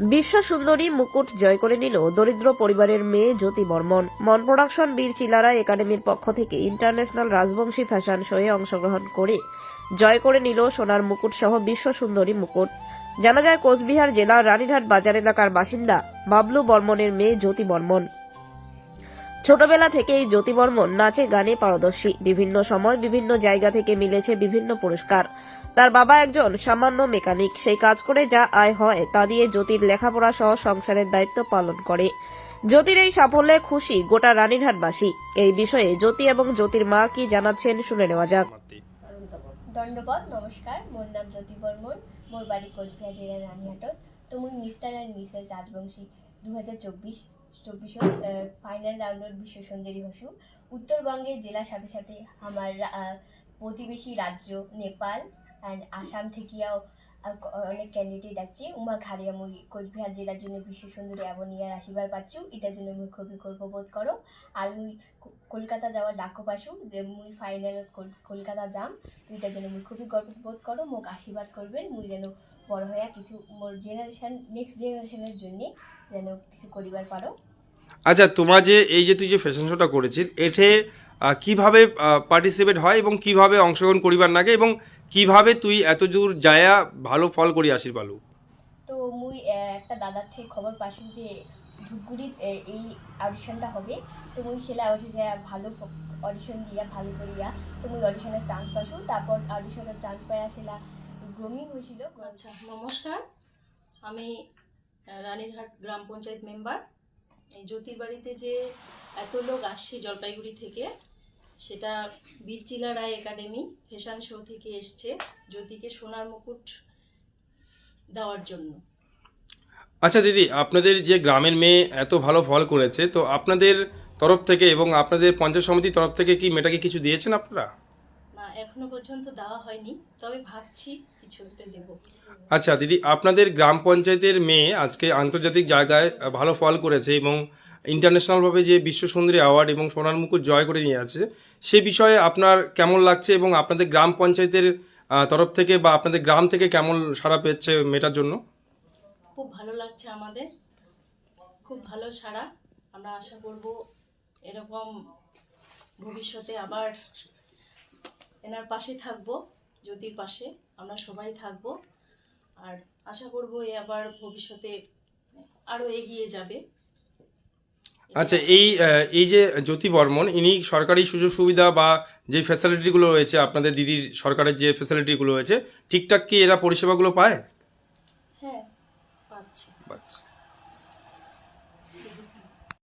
বিশ্ব সুন্দরী মুকুট জয় করে নিল দরিদ্র পরিবারের মেয়ে জ্যোতি বর্মন। মন প্রোডাকশন বীর চিলারা একাডেমির পক্ষ থেকে ইন্টারন্যাশনাল রাজবংশী ফ্যাশন শোয়ে অংশগ্রহণ করে জয় করে নিল সোনার মুকুট সহ বিশ্ব সুন্দরী মুকুট। জানা যায়, কোচবিহার জেলার রানীঘাট বাজার এলাকার বাসিন্দা বাবলু বর্মনের মেয়ে জ্যোতি বর্মন। ছোটবেলা থেকেই জ্যোতি বর্মন নাচে, গানে পারদর্শী। বিভিন্ন সময় বিভিন্ন জায়গা থেকে মিলেছে বিভিন্ন পুরস্কার। তার বাবা একজন সামান্য মেকানিক। সেই কাজ করে যা আয় হয়, তা দিয়ে জ্যোতির লেখাপড়া সহ সংসারের দায়িত্ব পালন করে। জ্যোতির এই সাফল্যে খুশি গোটা রানীরহাটবাসী এই বিষয়ে জ্যোতি এবং জ্যোতির মা কি জানাচ্ছেন শুনে নেওয়া যাক। দণ্ডবত নমস্কার। মোর নাম জ্যোতি বর্মন। মোর বাড়ি কোচবিহার জেলার রানীহাটত। তো মুই মিস্টার অ্যান্ড মিসেস রাজবংশী। দু হাজার চব্বিশ, চব্বিশত ফাইনাল রাউন্ডত বিশ্ব সুন্দরী হসু উত্তরবঙ্গের জেলার সাথে সাথে আমার প্রতিবেশী রাজ্য, নেপাল। অ্যান্ড আসাম থেকেও অনেক ক্যান্ডিডেট আছে। উমা ঘাড়িয়া মুই কোচবিহার জেলার জন্য বিশ্ব সুন্দরী অ্যাওয়ার্ড আশীর্বাদ পাচ্ছু। এটার জন্য মুই খুবই গর্ববোধ করো। আর মুই কলকাতা যাওয়ার ডাকো পাশু, যে মুই ফাইনাল কলকাতা যাম। এটার জন্য মুই খুবই গর্ববোধ করো, মোক আশীর্বাদ করবেন। মুই যেন বড় হইয়া কিছু মোর জেনারেশন নেক্সট জেনারেশনের জন্য যেন কিছু করিবার পারো। আচ্ছা তোমার যে, এই যে তুই যে ফ্যাশন শোটা করেছিস এতে কীভাবে পার্টিসিপেট হয় এবং কীভাবে অংশগ্রহণ করিবার লাগে এবং কীভাবে তুই এত দূর যায়া ভালো ফল করি আসির পালু তো মুই একটা দাদার থেকে খবর পাসু যে ধূপগুড়ির এই অডিশনটা হবে। তো মুই সেলা উঠে যায় ভালো অডিশন দিয়া ভালো করিয়া। তো মুই অডিশনের চান্স পাসু তারপর অডিশনের চান্স পাইয়া সেলা গ্রোমিং হয়েছিল। আচ্ছা নমস্কার। আমি রানীরহাট গ্রাম পঞ্চায়েত মেম্বার এই জ্যোতির বাড়িতে যে এত লোক আসছে জলপাইগুড়ি থেকে সেটা Birchila Roy academy fashion show থেকে এসছে জ্যোতিকে সোনার মুকুট দেওয়ার জন্য। আচ্ছা দিদি আপনাদের যে গ্রামের মেয়ে এত ভালো ফল করেছে তো আপনাদের তরফ থেকে এবং আপনাদের পঞ্চায়েত সমিতির তরফ থেকে কি মেয়েটাকে কিছু দিয়েছেন আপনারা? না এখনও পর্যন্ত দেওয়া হয়নি তবে ভাবছি কিছু একটা দেবো। আচ্ছা দিদি আপনাদের গ্রাম পঞ্চায়েতের মেয়ে আজকে আন্তর্জাতিক জায়গায় ভালো ফল করেছে এবং ইন্টারন্যাশনালভাবে যে বিশ্ব সুন্দরী অ্যাওয়ার্ড এবং সোনার মুকুট জয় করে নিয়ে আছে, সে বিষয়ে আপনার কেমন লাগছে এবং আপনাদের গ্রাম পঞ্চায়েতের তরফ থেকে বা আপনাদের গ্রাম থেকে কেমন সাড়া পেয়েছে মেয়েটার জন্য? খুব ভালো লাগছে আমাদের। খুব ভালো সারা আমরা আশা করব এরকম ভবিষ্যতে আবার এনার পাশে থাকব, জ্যোতির পাশে। আমরা সবাই থাকব। আর আশা করব এ আবার ভবিষ্যতে আরও এগিয়ে যাবে। আচ্ছা এই এই যে জ্যোতি বর্মন ইনি সরকারি সুযোগ সুবিধা বা যে ফ্যাসিলিটিগুলো রয়েছে আপনাদের দিদির সরকারের যে ফ্যাসিলিটিগুলো রয়েছে ঠিকঠাক কি এরা পরিষেবাগুলো পায়? হ্যাঁ পাচ্ছে।